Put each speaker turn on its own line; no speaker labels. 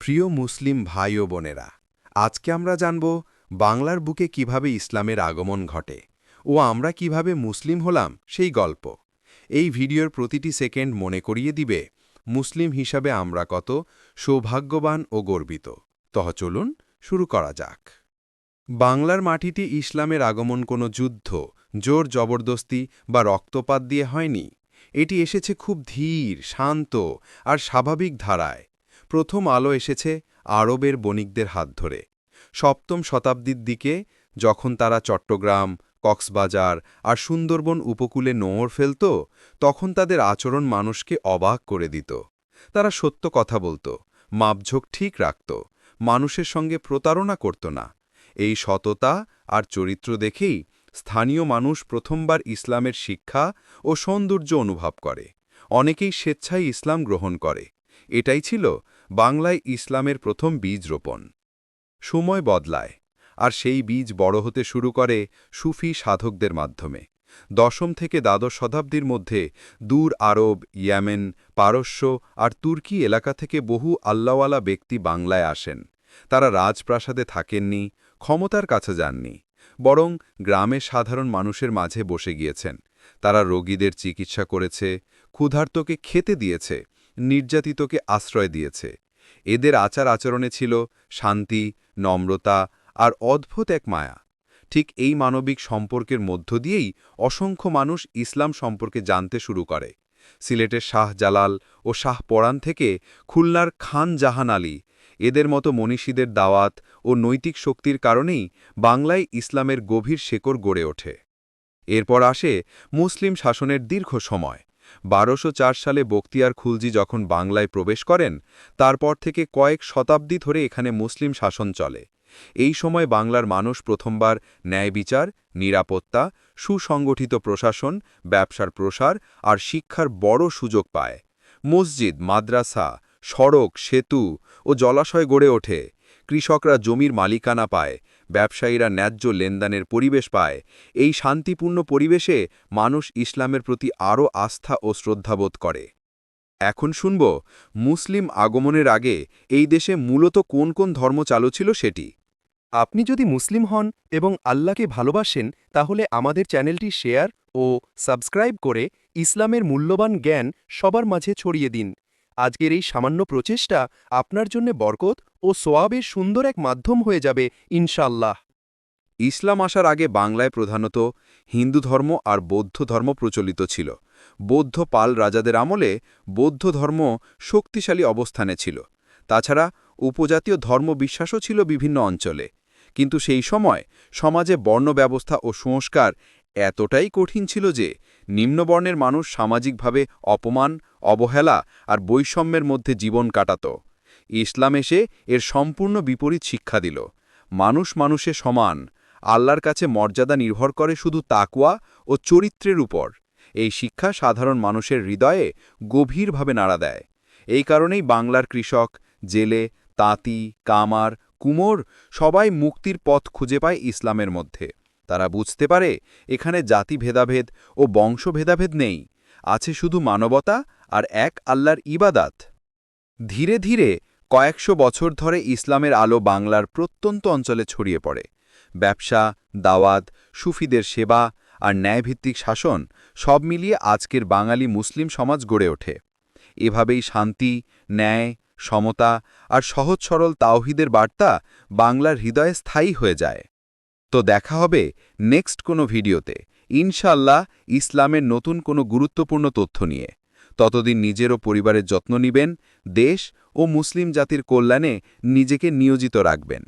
প্রিয় মুসলিম ভাই ও বোনেরা, আজকে আমরা জানব বাংলার বুকে কীভাবে ইসলামের আগমন ঘটে ও আমরা কীভাবে মুসলিম হলাম সেই গল্প। এই ভিডিওর প্রতিটি সেকেন্ড মনে করিয়ে দিবে, মুসলিম হিসাবে আমরা কত সৌভাগ্যবান ও গর্বিত। তহ চলুন শুরু করা যাক। বাংলার মাটিতে ইসলামের আগমন কোনো যুদ্ধ, জোর জবরদস্তি বা রক্তপাত দিয়ে হয়নি। এটি এসেছে খুব ধীর, শান্ত আর স্বাভাবিক ধারায়। প্রথম আলো এসেছে আরবের বণিকদের হাত ধরে। সপ্তম শতাব্দীর দিকে যখন তারা চট্টগ্রাম, কক্সবাজার আর সুন্দরবন উপকূলে নোঙর ফেলত, তখন তাদের আচরণ মানুষকে অবাক করে দিত। তারা সত্য কথা বলত, মাপঝোক ঠিক রাখত, মানুষের সঙ্গে প্রতারণা করত না। এই সততা আর চরিত্র দেখেই স্থানীয় মানুষ প্রথমবার ইসলামের শিক্ষা ও সৌন্দর্য অনুভব করে। অনেকেই স্বেচ্ছায় ইসলাম গ্রহণ করে। এটাই ছিল বাংলায় ইসলামের প্রথম বীজ রোপণ। সময় বদলায়, আর সেই বীজ বড় হতে শুরু করে সুফি সাধকদের মাধ্যমে। দশম থেকে দ্বাদশ শতাব্দীর মধ্যে দূর আরব, ইয়ামেন, পারস্য আর তুর্কি এলাকা থেকে বহু আল্লাওয়ালা ব্যক্তি বাংলায় আসেন। তারা রাজপ্রাসাদে থাকেননি, ক্ষমতার কাছে যাননি, বরং গ্রামে সাধারণ মানুষের মাঝে বসে গিয়েছেন। তারা রোগীদের চিকিৎসা করেছে, ক্ষুধার্তকে খেতে দিয়েছে, নির্যাতিতকে আশ্রয় দিয়েছে। এদের আচার আচরণে ছিল শান্তি, নম্রতা আর অদ্ভুত এক মায়া। ঠিক এই মানবিক সম্পর্কের মধ্য দিয়েই অসংখ্য মানুষ ইসলাম সম্পর্কে জানতে শুরু করে। সিলেটের শাহ জালাল ও শাহ পরাণ থেকে খুলনার খান জাহান আলী, এদের মতো মনীষীদের দাওয়াত ও নৈতিক শক্তির কারণেই বাংলায় ইসলামের গভীর শেকড় গড়ে ওঠে। এরপর আসে মুসলিম শাসনের দীর্ঘ সময়। বারোশো সালে বক্তিয়ার খুলজি যখন বাংলায় প্রবেশ করেন, তারপর থেকে কয়েক শতাব্দী ধরে এখানে মুসলিম শাসন চলে। এই সময় বাংলার মানুষ প্রথমবার ন্যায় বিচার, নিরাপত্তা, সুসংগঠিত প্রশাসন, ব্যবসার প্রসার আর শিক্ষার বড় সুযোগ পায়। মসজিদ, মাদ্রাসা, সড়ক, সেতু ও জলাশয় গড়ে ওঠে। কৃষকরা জমির মালিকানা পায়, ব্যবসায়ীরা ন্যায্য লেনদেনের পরিবেশ পায়। এই শান্তিপূর্ণ পরিবেশে মানুষ ইসলামের প্রতি আরও আস্থা ও শ্রদ্ধাবোধ করে। এখন শুনব, মুসলিম আগমনের আগে এই দেশে মূলত কোন কোন ধর্ম চালু ছিল সেটি।
আপনি যদি মুসলিম হন এবং আল্লাহকে ভালোবাসেন, তাহলে আমাদের চ্যানেলটি শেয়ার ও সাবস্ক্রাইব করে ইসলামের মূল্যবান জ্ঞান সবার মাঝে ছড়িয়ে দিন। আজকের এই সামান্য প্রচেষ্টা আপনার জন্য বরকত ও সোয়াবের সুন্দর এক মাধ্যম হয়ে যাবে ইনশাল্লাহ
ইসলাম আসার আগে বাংলায় প্রধানত হিন্দু ধর্ম আর বৌদ্ধ ধর্ম প্রচলিত ছিল। বৌদ্ধ পাল রাজাদের আমলে বৌদ্ধ ধর্ম শক্তিশালী অবস্থানে ছিল। তাছাড়া উপজাতীয় ধর্ম বিশ্বাসও ছিল বিভিন্ন অঞ্চলে। কিন্তু সেই সময় সমাজে বর্ণ ব্যবস্থা ও সংস্কার এতটাই কঠিন ছিল যে নিম্নবর্ণের মানুষ সামাজিকভাবে অপমান, অবহেলা আর বৈষম্যের মধ্যে জীবন কাটাত। ইসলাম এসে এর সম্পূর্ণ বিপরীত শিক্ষা দিল। মানুষ মানুষে সমান, আল্লাহর কাছে মর্যাদা নির্ভর করে শুধু তাকুয়া ও চরিত্রের উপর। এই শিক্ষা সাধারণ মানুষের হৃদয়ে গভীরভাবে নাড়া দেয়। এই কারণেই বাংলার কৃষক, জেলে, তাঁতি, কামার, কুমোর সবাই মুক্তির পথ খুঁজে পায় ইসলামের মধ্যে। তারা বুঝতে পারে এখানে জাতি ভেদাভেদ ও বংশ ভেদাভেদ নেই। আছে শুধু মানবতা আর এক আল্লাহর ইবাদাত। ধীরে ধীরে কয়েকশো বছর ধরে ইসলামের আলো বাংলার প্রত্যন্ত অঞ্চলে ছড়িয়ে পড়ে। ব্যবসা, দাওয়াত, সুফিদের সেবা আর ন্যায়ভিত্তিক শাসন সব মিলিয়ে আজকের বাঙালি মুসলিম সমাজ গড়ে ওঠে। এভাবেই শান্তি, ন্যায়, সমতা আর সহজ সরল তাওহিদের বার্তা বাংলার হৃদয়ে স্থায়ী হয়ে যায়। তো দেখা হবে নেক্সট কোনো ভিডিওতে। ইনশাল্লাহ ইসলামের নতুন কোনো গুরুত্বপূর্ণ তথ্য নিয়ে। ততদিন নিজের ও পরিবারের যত্ন নিবেন, দেশ ও মুসলিম জাতির কল্যাণে নিজেকে নিয়োজিত রাখবেন।